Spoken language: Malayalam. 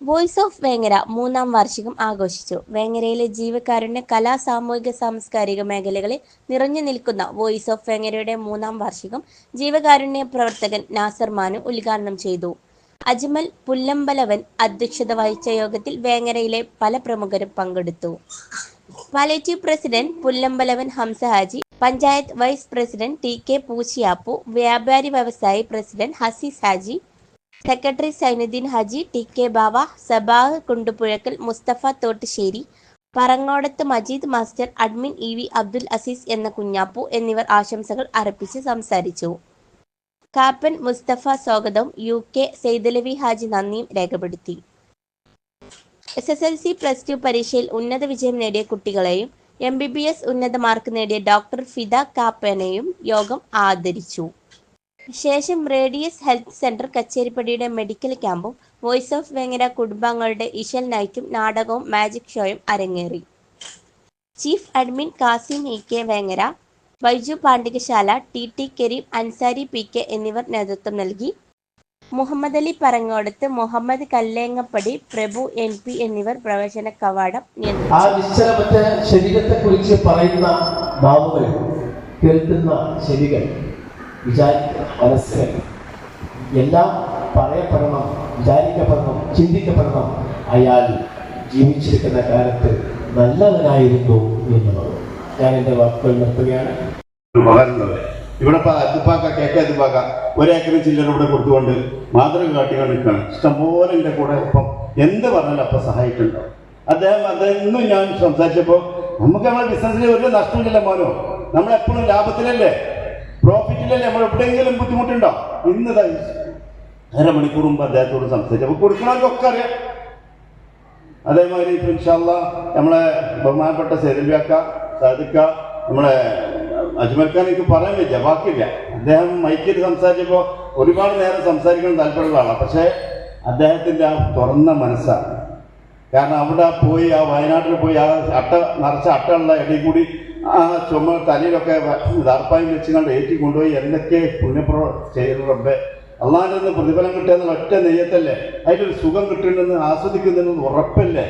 വോയിസ് ഓഫ് വേങ്ങര മൂന്നാം വാർഷികം ആഘോഷിച്ചു. വേങ്ങരയിലെ ജീവകാരുണ്യ കലാ സാമൂഹിക സാംസ്കാരിക മേഖലകളിൽ നിറഞ്ഞു നിൽക്കുന്ന വോയിസ് ഓഫ് വേങ്ങരയുടെ മൂന്നാം വാർഷികം ജീവകാരുണ്യ പ്രവർത്തകൻ നാസർ മാനു ഉദ്ഘാടനം ചെയ്തു. അജ്മൽ പുല്ലമ്പലവൻ അധ്യക്ഷത വഹിച്ച യോഗത്തിൽ വേങ്ങരയിലെ പല പ്രമുഖരും പങ്കെടുത്തു. Palliative president Pullambalavan Hamsa Haji panchayat vice president T K Poochiyappu വ്യാപാരി വ്യവസായി president Hasees Haji secretary Zainuddin Haji T K Bava Sabah Kundupuzhakkal Musthafa Thottussery Parangodath Majeed master admin E V Abdul Azeez എന്ന കുഞ്ഞാപ്പു എന്നിവർ ആശംസകൾ അർപ്പിച്ച് സംസാരിച്ചു. കാപ്പൻ മുസ്തഫ സ്വാഗതം. യു കെ സെയ്ദലവി ഹാജി നന്ദിയും രേഖപ്പെടുത്തി. S S L C plus two പരീക്ഷയിൽ ഉന്നത വിജയം നേടിയ കുട്ടികളെയും എം ബി ബി എസ് ഉന്നത മാർക്ക് നേടിയ ഡോക്ടർ ഫിദ കാപ്പനെയും യോഗം ആദരിച്ചു. ശേഷം റേഡിയസ് ഹെൽത്ത് സെന്റർ കച്ചേരിപ്പടിയുടെ മെഡിക്കൽ ക്യാമ്പും വോയിസ് ഓഫ് വേങ്ങര കുടുംബാംഗങ്ങളുടെ ഇഷൽ നൈറ്റും നാടകവും മാജിക് ഷോയും അരങ്ങേറി. Chief admin Kasim E K Vengara Baiju Pandikasala T T Kareem Ansari P K എന്നിവർ നേതൃത്വം നൽകി. മുഹമ്മദ് അലി പറങ്ങോടത്ത് മുഹമ്മദ് കല്ലേങ്ങപ്പടി പ്രഭു എൻ പി എന്നിവർ പ്രവേശന കവാടം ആ നിശ്ചലമറ്റ പറയുന്ന കേൾക്കുന്ന ചെവികൾ വിചാരിക്കുന്ന മനസ്സിലായി. എല്ലാം പറയപ്പെടണം വിചാരിക്കപ്പെടണം ചിന്തിക്കപ്പെടണം. അയാൾ ജീവിച്ചിരിക്കുന്ന കാലത്ത് നല്ലവനായിരുന്നു എന്നുള്ളത്. ഞാൻ എന്റെ വാക്കുകൾ നിർത്തുകയാണ്. ഇവിടെ അതുപ്പാക്ക കേക്ക അതുപ്പാക്ക ഒരേക്കറി ചില്ലറ ഇവിടെ കൊടുത്തുകൊണ്ട് മാതൃക കാട്ടിക്കൊണ്ട് നിൽക്കുകയാണ്. ഇഷ്ടംപോലെ എന്റെ കൂടെ ഒപ്പം എന്ത് പറഞ്ഞാലും അപ്പം സഹായിക്കുന്നുണ്ടാവും അദ്ദേഹം അദ്ദേഹം ഞാൻ സംസാരിച്ചപ്പോൾ നമുക്ക് നമ്മുടെ ബിസിനസ്സിൽ ഒരു നഷ്ടമില്ല മോനോ. നമ്മളെപ്പോഴും ലാഭത്തിലല്ലേ? പ്രോഫിറ്റിലല്ലേ നമ്മൾ എവിടെയെങ്കിലും ബുദ്ധിമുട്ടുണ്ടോ? ഇന്ന് ദാ ഈ അരമണിക്കൂർ മുമ്പ് അദ്ദേഹത്തോട് സംസാരിച്ചു. അപ്പോൾ കൊടുക്കണമെന്നൊക്കെ അറിയാം. അതേമാതിരി ഇപ്പം ഇൻഷാല്ല നമ്മളെ ബഹുമാനപ്പെട്ട സെരിബിയാക്ക സാധിക്ക നമ്മളെ അജ്മൽ ഖാൻ എനിക്ക് പറയാൻ പറ്റില്ല ബാക്കിയില്ല. അദ്ദേഹം മൈക്കിൽ സംസാരിച്ചപ്പോൾ ഒരുപാട് നേരം സംസാരിക്കണം താല്പര്യമുള്ള ആളാണ് പക്ഷേ അദ്ദേഹത്തിന്റെ ആ തുറന്ന മനസ്സാണ്. കാരണം അവിടെ പോയി ആ വയനാട്ടിൽ പോയി ആ അട്ട നിറച്ച അട്ടയുള്ള ഇടയിൽ കൂടി ആ ചുമ തലയിലൊക്കെ ദർപ്പായും വെച്ച് കണ്ട് ഏറ്റി കൊണ്ടുപോയി എന്തൊക്കെ പുണ്യപ്ര ചെയ്യുന്നു റബ്ബെ അള്ളാഹിന്റെ പ്രതിഫലം കിട്ടുക ഒറ്റ നെയ്യത്തല്ലേ? അതിലൊരു സുഖം കിട്ടുന്നുണ്ടെന്ന് ആസ്വദിക്കുന്നുണ്ടെന്ന് ഉറപ്പല്ലേ?